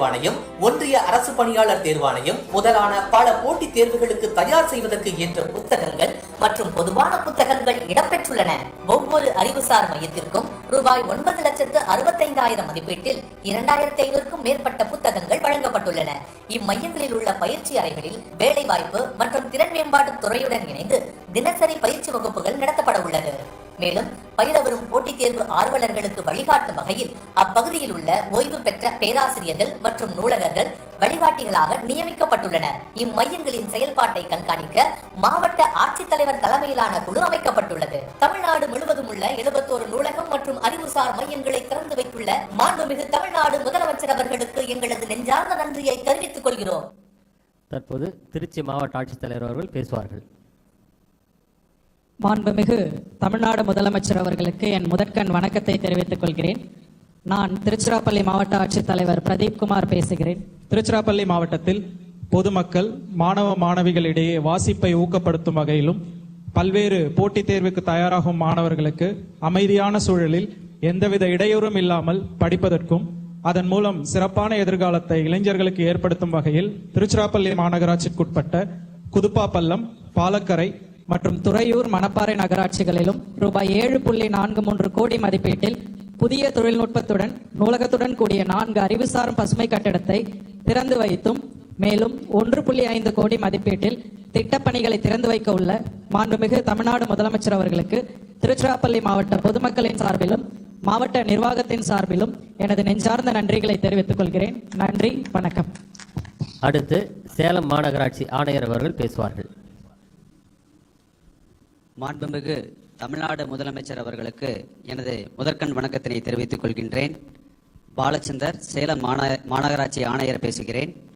தேர்வாணையம் ஒன்றிய அரசு பணியாளர் தேர்வாணையம் முதலான பல போட்டித் தேர்வுகளுக்கு தயார் செய்வதற்கு ஏற்ற புத்தகங்கள் மற்றும் பொதுவான புத்தகங்கள் இடம்பெற்றுள்ளன. ஒவ்வொரு அறிவுசார் மையத்திற்கும் ரூபாய் ஒன்பது லட்சத்து அறுபத்தைந்தாயிரம் மதிப்பீட்டில் இரண்டாயிரத்தி ஐநூறுக்கும் மேற்பட்ட புத்தகங்கள் வழங்கப்பட்டுள்ளன. இம்மையங்களில் உள்ள பயிற்சி அறைகளில் வேலைவாய்ப்பு மற்றும் திறன் மேம்பாட்டு துறையுடன் இணைந்து தினசரி பயிற்சி வகுப்புகள் நடத்தப்பட உள்ளது. மேலும் பயில வரும் போட்டித் தேர்வு ஆர்வலர்களுக்கு வழிகாட்டும் வகையில் அப்பகுதியில் உள்ள ஓய்வு பெற்ற பேராசிரியர்கள் மற்றும் நூலகர்கள் வழிகாட்டிகளாக நியமிக்கப்பட்டுள்ளனர். இம்மையங்களின் செயல்பாட்டை கண்காணிக்க மாவட்ட ஆட்சித்தலைவர் தலைமையிலான குழு அமைக்கப்பட்டுள்ளது. தமிழ்நாடு முழுவதும் உள்ள எழுபத்தோரு நூலகம் மற்றும் அறிவுசார் மையங்களை திறந்து வைத்துள்ள மாண்புமிகு தமிழ்நாடு முதலமைச்சர் அவர்களுக்கு எங்களது நெஞ்சார்ந்த நன்றியை தெரிவித்துக் கொள்கிறோம். தற்போது திருச்சி மாவட்ட ஆட்சித்தலைவர் அவர்கள் பேசுவார்கள். மாண்புமிகு தமிழ்நாடு முதலமைச்சர் அவர்களுக்கு என் முதற்கண் வணக்கத்தை தெரிவித்துக் கொள்கிறேன். நான் திருச்சிராப்பள்ளி மாவட்ட ஆட்சித்தலைவர் பிரதீப் குமார் பேசுகிறேன். திருச்சிராப்பள்ளி மாவட்டத்தில் பொதுமக்கள் மாணவ மாணவிகளிடையே வாசிப்பை ஊக்கப்படுத்தும் வகையிலும் பல்வேறு போட்டித் தேர்வுக்கு தயாராகும் மாணவர்களுக்கு அமைதியான சூழலில் எந்தவித இடையூறும் இல்லாமல் படிப்பதற்கும் அதன் மூலம் சிறப்பான எதிர்காலத்தை இளைஞர்களுக்கு ஏற்படுத்தும் வகையில் திருச்சிராப்பள்ளி மாநகராட்சிக்குட்பட்ட குதுப்பாப்பள்ளம் பாலக்கரை மற்றும் துறையூர் மணப்பாறை நகராட்சிகளிலும் ரூபாய் ஏழு புள்ளி நான்கு மூன்று கோடி மதிப்பீட்டில் புதிய தொழில்நுட்பத்துடன் நூலகத்துடன் கூடிய நான்கு அறிவுசார் பசுமை கட்டிடத்தை திறந்து வைத்தும் மேலும் ஒன்று புள்ளி ஐந்து கோடி மதிப்பீட்டில் திட்டப்பணிகளை திறந்து வைக்க உள்ள மாண்புமிகு தமிழ்நாடு முதலமைச்சர் அவர்களுக்கு திருச்சிராப்பள்ளி மாவட்ட பொதுமக்களின் சார்பிலும் மாவட்ட நிர்வாகத்தின் சார்பிலும் எனது நெஞ்சார்ந்த நன்றிகளை தெரிவித்துக் கொள்கிறேன். நன்றி வணக்கம். அடுத்து சேலம் மாநகராட்சி ஆணையர் அவர்கள் பேசுவார்கள். மாண்புமிகு தமிழ்நாடு முதலமைச்சர் அவர்களுக்கு எனது முதற்கண் வணக்கத்தினை தெரிவித்துக் கொள்கின்றேன். பாலச்சந்தர் சேலம் மாந- மாநகராட்சி ஆணையர் பேசுகிறேன்.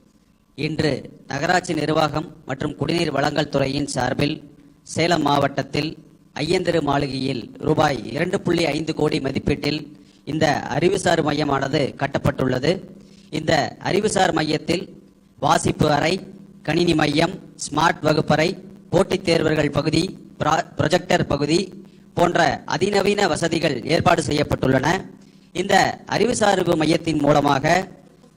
இன்று நகராட்சி நிர்வாகம் மற்றும் குடிநீர் வழங்கல் துறையின் சார்பில் சேலம் மாவட்டத்தில் ஐயந்திரு மாளிகையில் ரூபாய் இரண்டு புள்ளி ஐந்து கோடி மதிப்பீட்டில் இந்த அறிவுசார் மையமானது கட்டப்பட்டுள்ளது. இந்த அறிவுசார் மையத்தில் வாசிப்பு அறை கணினி மையம் ஸ்மார்ட் வகுப்பறை போட்டித் தேர்வர்கள் பகுதி ப்ரொஜெக்டர் பகுதி போன்ற அதிநவீன வசதிகள் ஏற்பாடு செய்யப்பட்டுள்ளன. இந்த அறிவுசார்பு மையத்தின் மூலமாக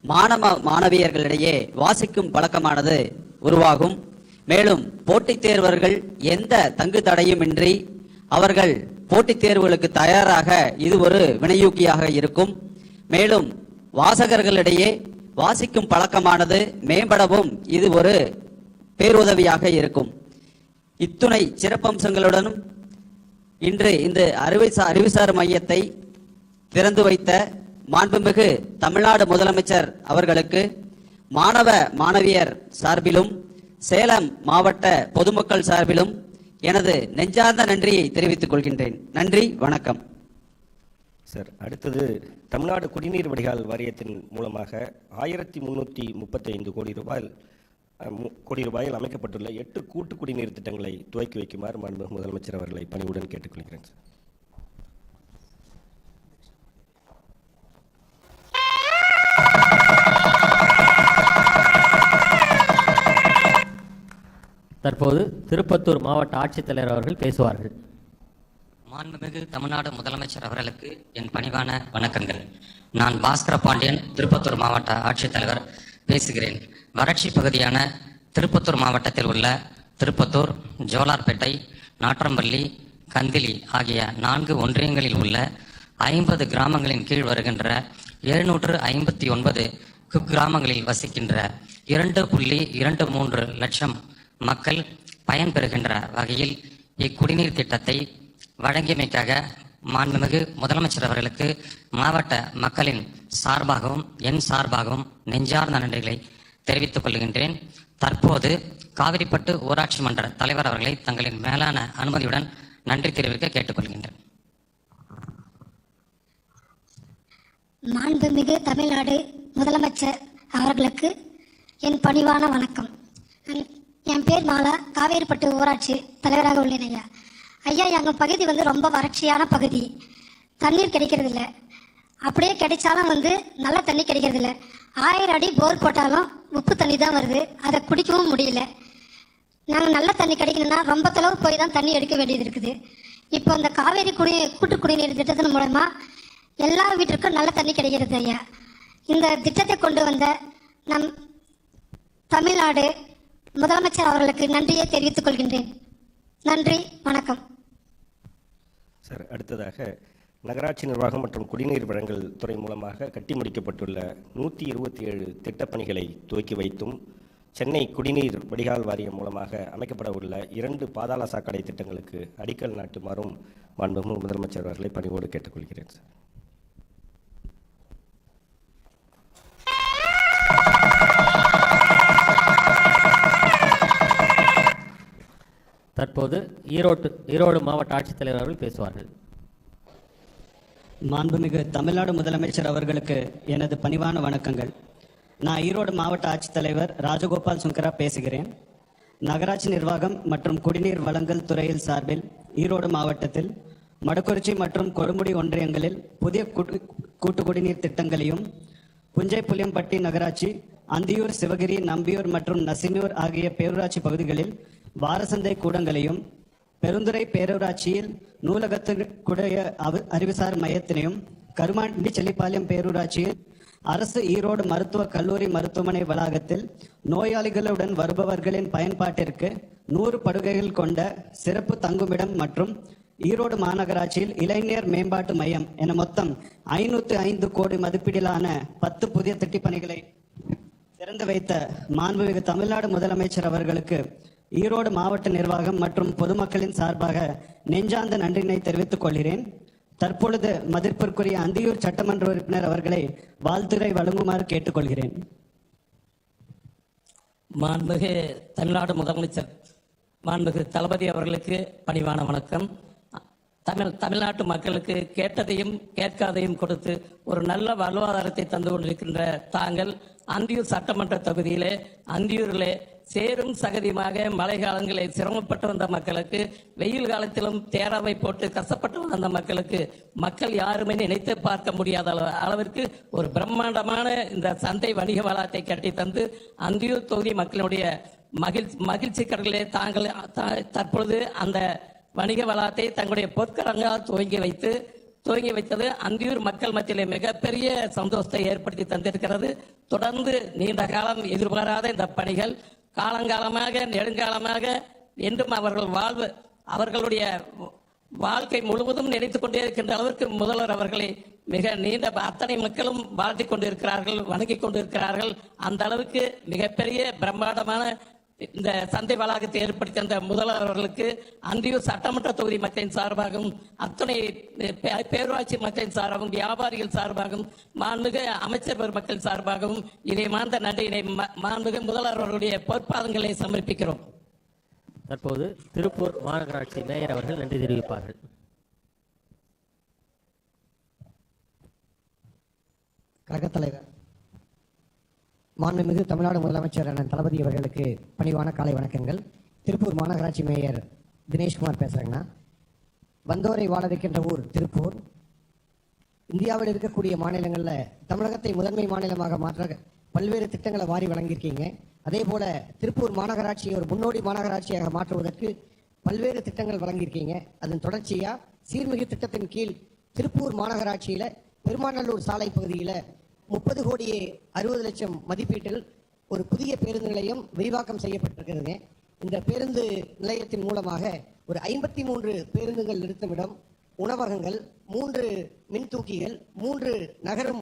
மாணவ மாணவியர்களிடையே வாசிக்கும் பழக்கமானது உருவாகும். மேலும் போட்டித் தேர்வர்கள் எந்த தங்கு தடையுமின்றி அவர்கள் போட்டித் தேர்வுகளுக்கு தயாராக இது ஒரு வினையூக்கியாக இருக்கும். மேலும் வாசகர்களிடையே வாசிக்கும் பழக்கமானது மேம்படவும் இது ஒரு பேருதவியாக இருக்கும். இத்துணை சிறப்பம்சங்களுடனும் இன்று இந்த அறிவுசார் அறிவுசார் மையத்தை திறந்து வைத்த மாண்புமிகு தமிழ்நாடு முதலமைச்சர் அவர்களுக்கு மாணவ மாணவியர் சார்பிலும் சேலம் மாவட்ட பொதுமக்கள் சார்பிலும் எனது நெஞ்சார்ந்த நன்றியை தெரிவித்துக் கொள்கின்றேன். நன்றி வணக்கம். சார் அடுத்தது தமிழ்நாடு குடிநீர் வடிகால் வாரியத்தின் மூலமாக ஆயிரத்தி முன்னூற்றி முப்பத்தைந்து கோடி ரூபாய் கோடி ரூபாயில் அமைக்கப்பட்டுள்ள எட்டு கூட்டு குடிநீர் திட்டங்களை துவக்கி வைக்குமாறு மாண்பு முதலமைச்சர் அவர்களை பணிவுடன் கேட்டுக்கொள்கிறேன் சார். தற்போது திருப்பத்தூர் மாவட்ட ஆட்சித்தலைவர் அவர்கள் பேசுவார்கள். மாண்புமிகு தமிழ்நாடு முதலமைச்சர் அவர்களுக்கு என் பணிவான வணக்கங்கள். நான் பாஸ்கர பாண்டியன் திருப்பத்தூர் மாவட்ட ஆட்சித்தலைவர் பேசுகிறேன். வறட்சி பகுதியான திருப்பத்தூர் மாவட்டத்தில் உள்ள திருப்பத்தூர் ஜோலார்பேட்டை நாற்றம்பள்ளி கந்திலி ஆகிய நான்கு ஒன்றியங்களில் உள்ள ஐம்பது கிராமங்களின் கீழ் வருகின்ற எழுநூற்று ஐம்பத்தி ஒன்பது குக்கிராமங்களில் வசிக்கின்ற இரண்டு புள்ளி இரண்டு மூன்று லட்சம் மக்கள் பயன்பெறுகின்ற வகையில் இக்குடிநீர் திட்டத்தை வழங்கியமைக்காக மாண்புமிகு முதலமைச்சர் அவர்களுக்கு மாவட்ட மக்களின் சார்பாகவும் என் சார்பாகவும் நெஞ்சார்ந்த நன்றிகளை தெரிவித்துக் கொள்கின்றேன். தற்போது காவிரிப்பட்டு ஊராட்சி மன்ற தலைவர் அவர்களை தங்களின் மேலான அனுமதியுடன் நன்றி தெரிவிக்க கேட்டுக்கொள்கின்றேன். மாண்புமிகு தமிழ்நாடு முதலமைச்சர் அவர்களுக்கு என் பணிவான வணக்கம். என்- பேர் மாலா காவேரிப்பட்டு ஊராட்சி தலைவராக உள்ளேன் ஐயா. ஐயா எங்கள் பகுதி வந்து ரொம்ப வறட்சியான பகுதி. தண்ணீர் கிடைக்கிறது இல்லை அப்படியே கிடைச்சாலும் வந்து நல்ல தண்ணி கிடைக்கிறது இல்லை ஆயிரம் அடி போர் போட்டாலும் உப்பு தண்ணி தான் வருது. அதை குடிக்கவும் முடியல. நாங்கள் நல்ல தண்ணி கிடைக்கணும்னா ரொம்ப தொலைவு போய் தான் தண்ணி எடுக்க வேண்டியது இருக்குது. இப்போ அந்த காவேரி குடி கூட்டு குடிநீர் திட்டத்தின் மூலமா எல்லா வீட்டிற்கும் நல்ல தண்ணி கிடைக்கிறது ஐயா. இந்த திட்டத்தை கொண்டு வந்த நம் தமிழ்நாடு முதலமைச்சர் அவர்களுக்கு நன்றியை தெரிவித்துக் கொள்கின்றேன். நன்றி வணக்கம். சார். அடுத்ததாக நகராட்சி நிர்வாகம் மற்றும் குடிநீர் வழங்கல் துறை மூலமாக கட்டி முடிக்கப்பட்டுள்ள நூற்றி இருபத்தி ஏழு திட்டப்பணிகளை துவக்கி வைத்தும் சென்னை குடிநீர் வடிகால் வாரியம் மூலமாக அமைக்கப்பட உள்ள இரண்டு பாதாள சாக்கடை திட்டங்களுக்கு அடிக்கல் நாட்டுமாறும் மாண்புமிகு முதலமைச்சர் அவர்களை பணிவோடு கேட்டுக்கொள்கிறேன் சார். தற்போது ஈரோட்டு ஈரோடு மாவட்ட ஆட்சித்தலைவர் அவர்கள் பேசுவார்கள். மாண்புமிகு தமிழ்நாடு முதலமைச்சர் அவர்களுக்கு எனது பணிவான வணக்கங்கள். நான் ஈரோடு மாவட்ட ஆட்சித்தலைவர் ராஜகோபால் சுங்கரா பேசுகிறேன். நகராட்சி நிர்வாகம் மற்றும் குடிநீர் வழங்கல் துறையில் சார்பில் ஈரோடு மாவட்டத்தில் மடக்குறிச்சி மற்றும் கொடுமுடி ஒன்றியங்களில் புதிய கூட்டு கூட்டு குடிநீர் திட்டங்களையும் புஞ்சை புளியம்பட்டி நகராட்சி அந்தியூர் சிவகிரி நம்பியூர் மற்றும் நசினூர் ஆகிய பேரூராட்சி பகுதிகளில் வாரசந்தை கூடங்களையும் பெருந்துறை பேரூராட்சியில் நூலகத்துக்குடைய அறிவுசார் மையத்தினையும் கருமாண்டி செல்லிப்பாளையம் பேரூராட்சியில் அரசு ஈரோடு மருத்துவக் கல்லூரி மருத்துவமனை வளாகத்தில் நோயாளிகளுடன் வருபவர்களின் பயன்பாட்டிற்கு நூறு படுகைகள் கொண்ட சிறப்பு தங்குமிடம் மற்றும் ஈரோடு மாநகராட்சியில் இளைஞர் மேம்பாட்டு மையம் என மொத்தம் ஐநூத்தி ஐந்து கோடி மதிப்பீடிலான பத்து புதிய திட்டப்பணிகளை திறந்து வைத்த மாண்புமிகு தமிழ்நாடு முதலமைச்சர் அவர்களுக்கு ஈரோடு மாவட்ட நிர்வாகம் மற்றும் பொதுமக்களின் சார்பாக நெஞ்சார்ந்த நன்றினை தெரிவித்துக் கொள்கிறேன். தற்பொழுது மதிப்பிற்குரிய அந்தியூர் சட்டமன்ற உறுப்பினர் அவர்களை வாழ்த்துரை வழங்குமாறு கேட்டுக்கொள்கிறேன். மாண்புகு தமிழ்நாடு முதலமைச்சர் மாண்புகு தளபதி அவர்களுக்கு பணிவான வணக்கம். தமிழ் தமிழ்நாட்டு மக்களுக்கு கேட்டதையும் கேட்காதையும் கொடுத்து ஒரு நல்ல வாழ்வாதாரத்தை தந்து கொண்டிருக்கின்ற தாங்கள் அந்தியூர் சட்டமன்ற தொகுதியிலே அந்தியூரில் சேரும் சகதியுமாக மழை காலங்களில் சிரமப்பட்டு வந்த மக்களுக்கு வெயில் காலத்திலும் தேராவை போட்டு கஷ்டப்பட்டு வந்த மக்களுக்கு மக்கள் யாருமே நினைத்து பார்க்க முடியாத அளவு- அளவிற்கு ஒரு பிரம்மாண்டமான இந்த சந்தை வணிக வளாகத்தை கட்டி தந்து அந்தியூர் தொகுதி மக்களுடைய மகிழ்ச்சி மகிழ்ச்சி கடலே தாங்கள் தற்பொழுது அந்த வணிக வளாகத்தை தங்களுடைய பொற்கரங்களால் துவங்கி வைத்து துவங்கி வைத்தது அந்தியூர் மக்கள் மத்தியிலே மிகப்பெரிய சந்தோஷத்தை ஏற்படுத்தி தந்திருக்கிறது. தொடர்ந்து நீண்ட காலம் எதிர்பாராத இந்த பணிகள் காலங்காலமாக நெடுங்காலமாக என்றும் அவர்கள் வாழ்வு அவர்களுடைய வாழ்க்கை முழுவதும் நினைத்துக் கொண்டே இருக்கின்ற அளவிற்கு முதல்வர் அவர்களை மிக நீண்ட அத்தனை மக்களும் வாழ்த்திக் கொண்டிருக்கிறார்கள் வணங்கிக் கொண்டிருக்கிறார்கள். அந்த அளவுக்கு மிகப்பெரிய பிரம்மாண்டமான இந்த சந்தை வளாகத்தை ஏற்படுத்தி தந்த முதல்வர் அவர்களுக்கு அந்தியூர் சட்டமன்ற தொகுதி மக்களின் சார்பாகவும் அத்தனை பே- பேரூராட்சி மக்களின் சார்பாகவும் வியாபாரிகள் சார்பாகவும் மாண்புமிகு அமைச்சர் பெருமக்கள் சார்பாகவும் இதை மார்ந்த நன்றியினை ம- மாண்புமிகு முதல்வர் அவர்களுடைய பொற்பாதங்களை சமர்ப்பிக்கிறோம். தற்போது திருப்பூர் மாநகராட்சி மேயர் அவர்கள் நன்றி தெரிவிப்பார்கள். கழகத் தலைவர். மாண்புமிகு தமிழ்நாடு முதலமைச்சர் அண்ணன் தளபதி அவர்களுக்கு பணிவான காலை வணக்கங்கள். திருப்பூர் மாநகராட்சி மேயர் தினேஷ்குமார் பேசுகிறேங்கண்ணா வந்தோரை வாழ வைக்கின்ற ஊர் திருப்பூர். இந்தியாவில் இருக்கக்கூடிய மாநிலங்களில் தமிழகத்தை முதன்மை மாநிலமாக மாற்ற பல்வேறு திட்டங்களை வாரி வழங்கியிருக்கீங்க. அதே போல திருப்பூர் மாநகராட்சியை ஒரு முன்னோடி மாநகராட்சியாக மாற்றுவதற்கு பல்வேறு திட்டங்கள் வழங்கியிருக்கீங்க. அதன் தொடர்ச்சியாக சீர்மிகு திட்டத்தின் கீழ் திருப்பூர் மாநகராட்சியில் பெருமாநல்லூர் சாலை பகுதியில் முப்பது கோடியே அறுபது லட்சம் மதிப்பீட்டில் ஒரு புதிய பேருந்து நிலையம் விரிவாக்கம் செய்யப்பட்டிருக்கிறது இந்த பேருந்து நிலையத்தின் மூலமாக ஒரு ஐம்பத்தி மூன்று பேருந்துகள் நிறுத்துமிடம். உணவகங்கள் மூன்று மின்தூக்கிகள் மூன்று நகரும்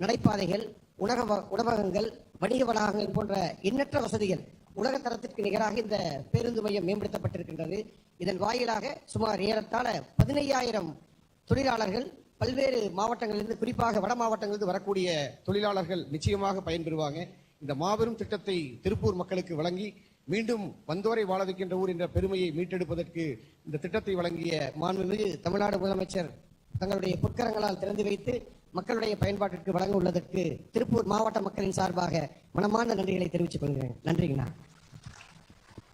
நடைபாதைகள் உணவ உணவகங்கள் வணிக வளாகங்கள் போன்ற எண்ணற்ற வசதிகள் உலக தரத்திற்கு நிகராக இந்த பேருந்து மையம் மேம்படுத்தப்பட்டிருக்கின்றது. இதன் வாயிலாக சுமார் ஏறத்தாழ பதினையாயிரம் தொழிலாளர்கள் பல்வேறு மாவட்டங்களிலிருந்து குறிப்பாக வட மாவட்டங்களிலிருந்து வரக்கூடிய தொழிலாளர்கள் நிச்சயமாக பயன்பெறுவாங்க. இந்த மாபெரும் திட்டத்தை திருப்பூர் மக்களுக்கு வழங்கி மீண்டும் வந்தோரை வாழ வைக்கின்ற ஊர் என்ற பெருமையை மீட்டெடுப்பதற்கு இந்த திட்டத்தை வழங்கிய மாண்புமிகு தமிழ்நாடு முதலமைச்சர் தங்களுடைய பொற்கரங்களால் திறந்து வைத்து மக்களுடைய பயன்பாட்டிற்கு வழங்க உள்ளதற்கு திருப்பூர் மாவட்ட மக்களின் சார்பாக மனமார்ந்த நன்றிகளை தெரிவித்துக் கொள்கிறேன். நன்றிங்கண்ணா.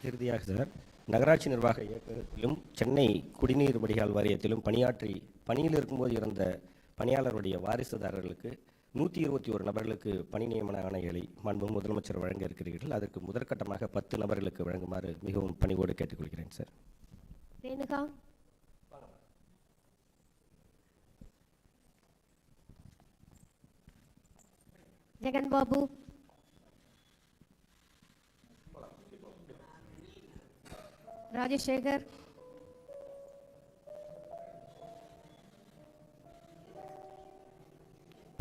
இறுதியாக சார் நகராட்சி நிர்வாக இயக்ககத்திலும் சென்னை குடிநீர் வடிகால் வாரியத்திலும் பணியாற்றி பணியில் இருக்கும்போது இறந்த பணியாளருடைய வாரிசுதாரர்களுக்கு நூற்றி இருபத்தி ஒரு நபர்களுக்கு பணி நியமன ஆணைகளை மாண்பு முதலமைச்சர் வழங்க இருக்கிறீர்கள். அதற்கு முதற்கட்டமாக பத்து நபர்களுக்கு வழங்குமாறு மிகவும் பணிவோடு கேட்டுக்கொள்கிறேன் சார். ரேணுகா. ஜெகன் பாபு ராஜசேகர்.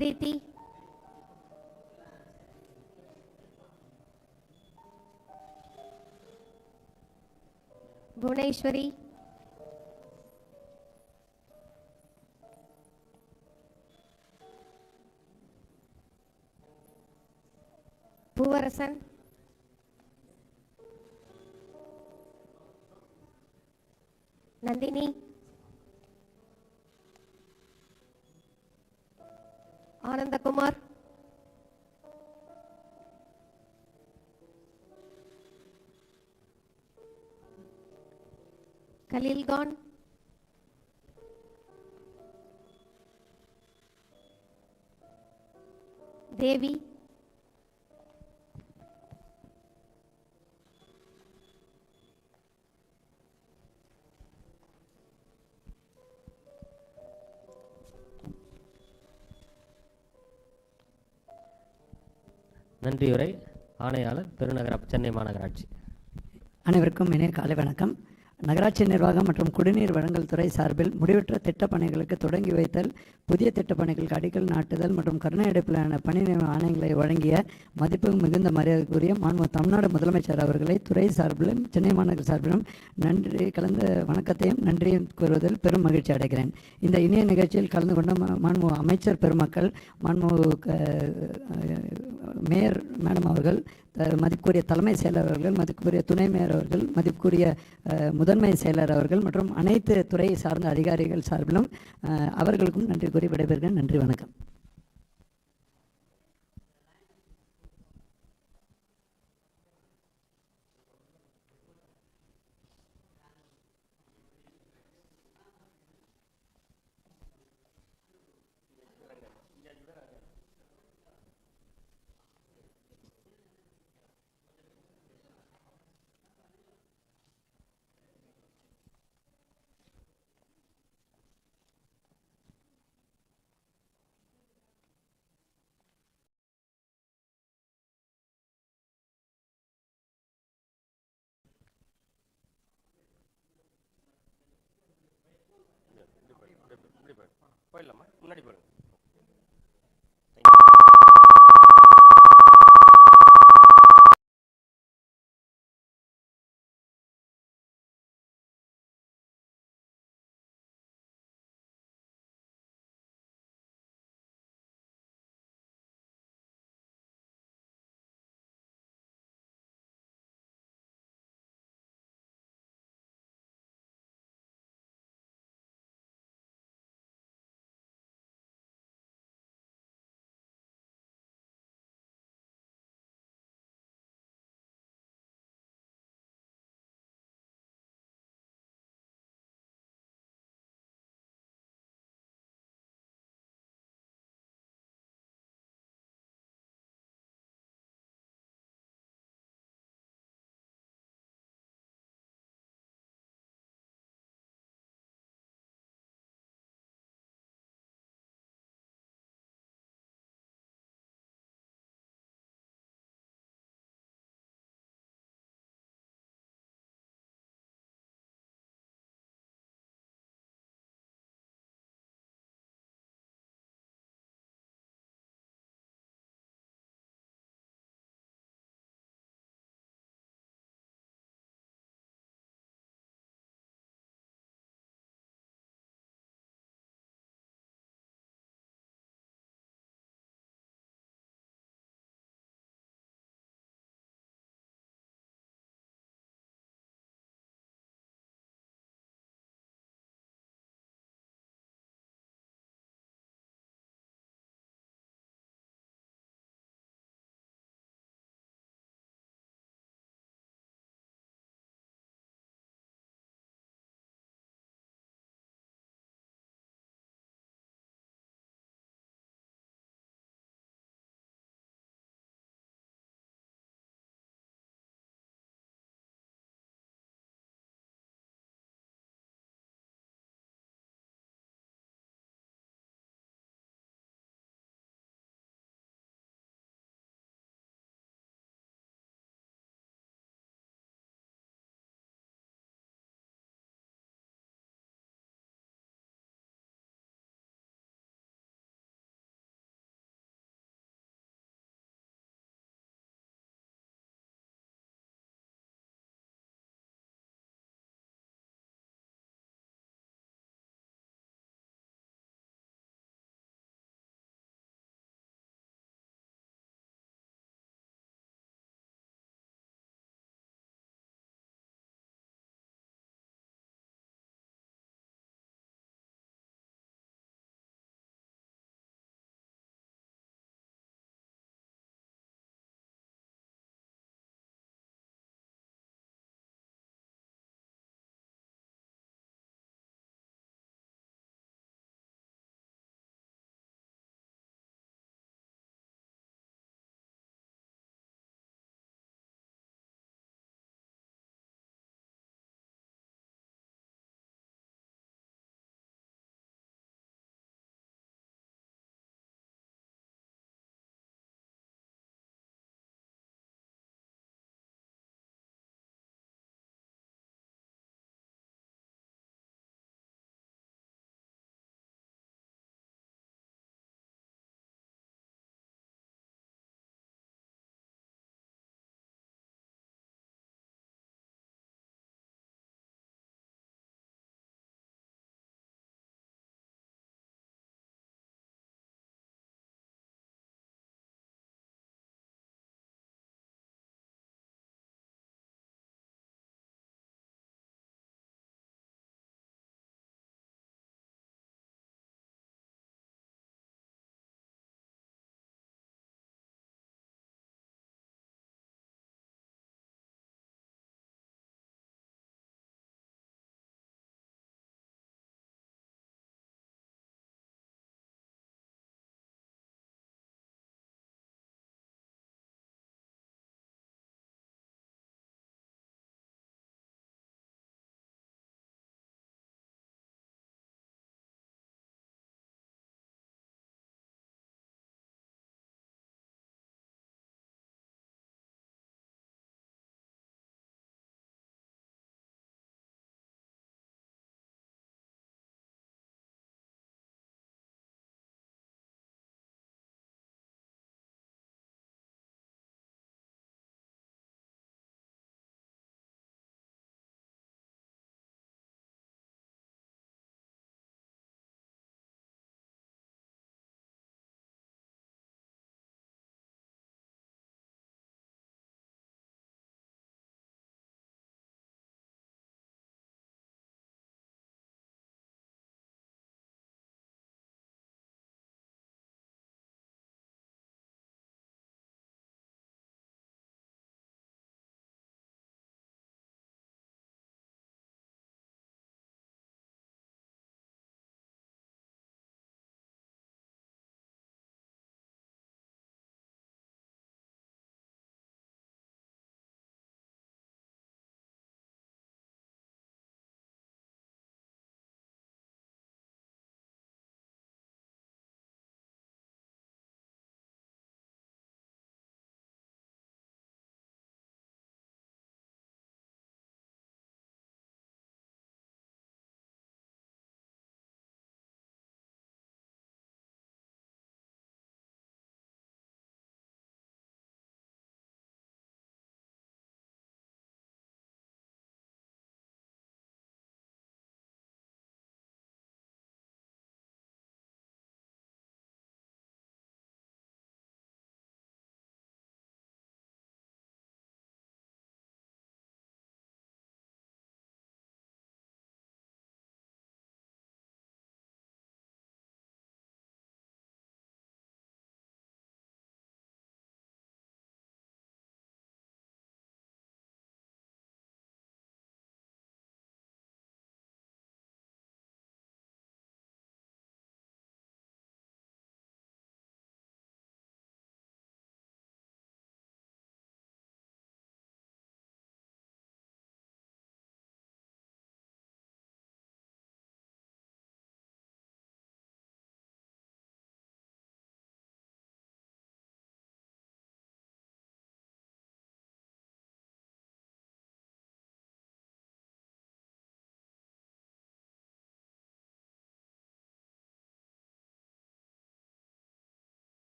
பிரீத்தி. புவனேஸ்வரி. பூவரசன். நந்தினி. கலீல்கான் தேவி நன்றியுரை. ஆணையாளர் பெருநகர சென்னை மாநகராட்சி. அனைவருக்கும் இணைய காலை வணக்கம். நகராட்சி நிர்வாகம் மற்றும் குடிநீர் வழங்கல் துறை சார்பில் முடிவற்ற திட்டப்பணிகளுக்கு தொடங்கி வைத்தல் புதிய திட்டப்பணிகளுக்கு அடிக்கல் நாட்டுதல் மற்றும் கருணை அடிப்பிலான பணி ஆணையங்களை வழங்கிய மதிப்பு மிகுந்த மரியாதைக்குரிய மாண்பு தமிழ்நாடு முதலமைச்சர் அவர்களை துறை சார்பிலும் சென்னை மாநகர சார்பிலும் நன்றி கலந்த வணக்கத்தையும் நன்றியும் கூறுவதில் பெரும் மகிழ்ச்சி அடைகிறேன். இந்த இணைய நிகழ்ச்சியில் கலந்து கொண்ட மாண்பு அமைச்சர் பெருமக்கள் மாண்பு க- மேயர் மேடம் அவர்கள் மதிப்புக்குரிய தலைமை செயலர் அவர்கள் மதிப்புக்குரிய துணை மேயர் அவர்கள் மதிப்புக்குரிய முதன்மை செயலர் அவர்கள் மற்றும் அனைத்து துறை சார்ந்த அதிகாரிகள் சார்பிலும் அவர்களுக்கும் நன்றி கூறி விடைபெறுகிறேன். நன்றி வணக்கம். போயிடலாமா? முன்னாடி போயிடுங்க.